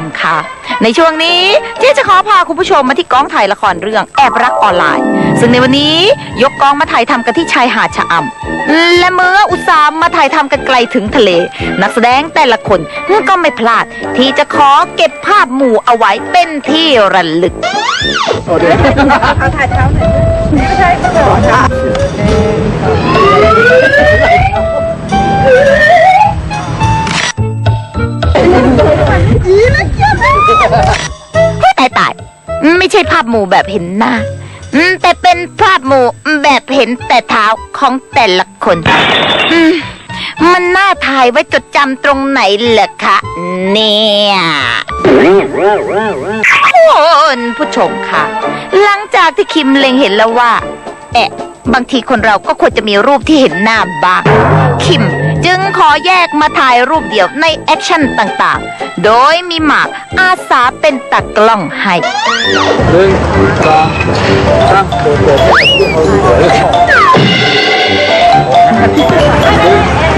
มคะในช่วงนี้เจ๊จะขอพาคุณผู้ชมมาที่กองถ่ายละครเรื่องแอบรักออนไลน์ ซึ่งในวันนี้ยกกองมาถ่ายทำกันที่ชายหาดชะอำและเมื่ออุตส่าห์มาถ่ายทำกันไกลถึงทะเล นักแสดงแต่ละคนก็ไม่พลาด ที่จะขอเก็บภาพหมู่เอาไว้เป็นที่ระลึกเอาถ่ายเท้าหน่อยไม่ใช่ก็เดี๋ยวค่ะ ตายตายไม่ใช่ภาพหมู่แบบเห็นหน้าแต่เป็นภาพหมู่แบบเห็นแต่เท้าของแต่ละคนมมันน่าถ่ายไว้จดจำตรงไหนเหรอคะเนี่ยคุณผู้ชมค่ะ หลังจากที่คิมเล็งเห็นแล้วว่า แอะ บางทีคนเราก็ควรจะมีรูปที่เห็นหน้าบ้างคิม จึงขอแยกมาถ่ายรูปเดี่ยวในแอคชั่นต่างๆ โดยมีหมากอาสาเป็นตากล้องให้หนึ่งสองสามหนึ่ง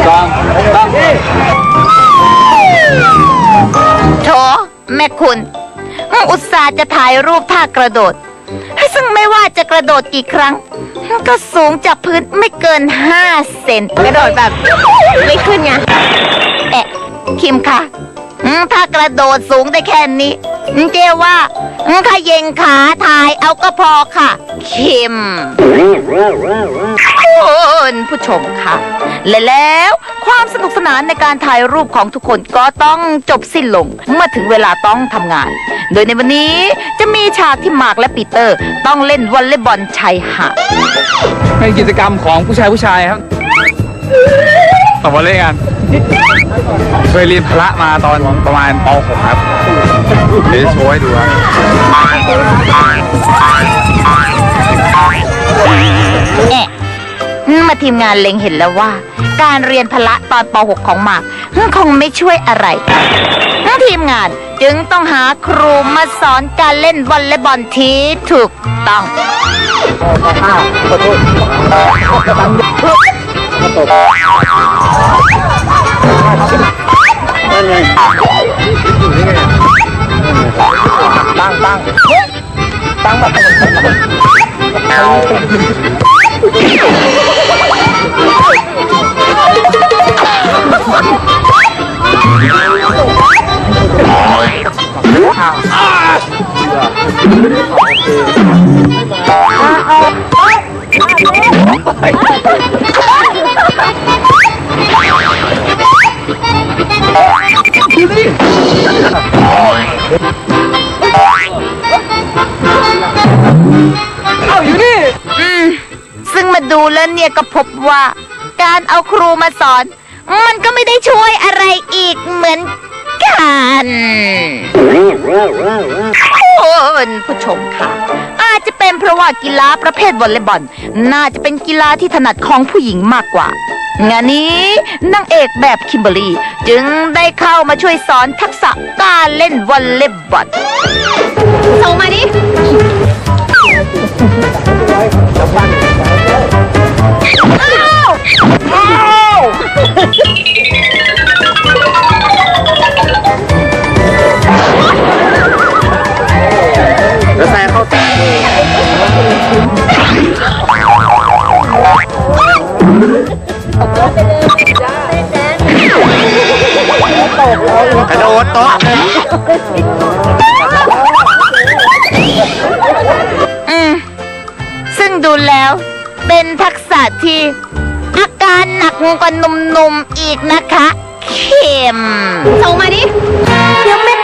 สองสามโถแม่คุณอุตส่าห์จะถ่ายรูปท่ากระโดด ซึ่งไม่ว่าจะกระโดดกี่ครั้ง ก็สูงจากพื้นไม่เกิน 5 เซนกระโดดแบบ ไม่ขึ้นไงแอะคิมคะถ้ากระโดดสูงได้แค่นี้เจว่าถ้าเย็งขาทายเอาก็พอค่ะ คิม คุณผู้ชมค่ะ และแล้วความสนุกสนานในการถ่ายรูปของทุกคนก็ต้องจบสิ้นลงเมื่อถึงเวลาต้องทำงาน โดยในวันนี้จะมีฉากที่มาร์กและปีเตอร์ ต้องเล่นวอลเลย์บอลชายหาดเป็นกิจกรรมของผู้ชายผู้ชายครับต่อมาเล่นกันเคยเรียนพละมาตอนประมาณป .6 ครับเดี๋ยวจะโชว์ให้ดูครับแอะ มาทีมงานเล็งเห็นแล้วว่า การเรียนพละตอนป .6 ของหมากคงไม่ช่วยอะไรทีมงานจึงต้องหาครูมาสอนการเล่นวอลเลย์บอลที่ถูกต้องตั้งตั้งตั้งแบบ อืมซึ่งมา ดูแล้วเนี่ยก็พบว่า การเอาครูมาสอน มันก็ไม่ได้ช่วยอะไรอีกเหมือนกันคุณผู้ชมค่ะ อาจจะเป็นเพราะว่ากีฬาประเภทวอลเลย์บอล น่าจะเป็นกีฬาที่ถนัดของผู้หญิงมากกว่างานนี้นางเอกแบบคิมเบอรี่ จึงได้เข้ามาช่วยสอนทักษะการเล่นวอลเลย์บอลส่งมาดิ กระโดดโต๊ะอืม ซึ่งดูแล้วเป็นทักษะที่อาการหนักกว่าหนุ่มๆอีกนะคะ เข็มส่งมาดิ เดี๋ยวแม่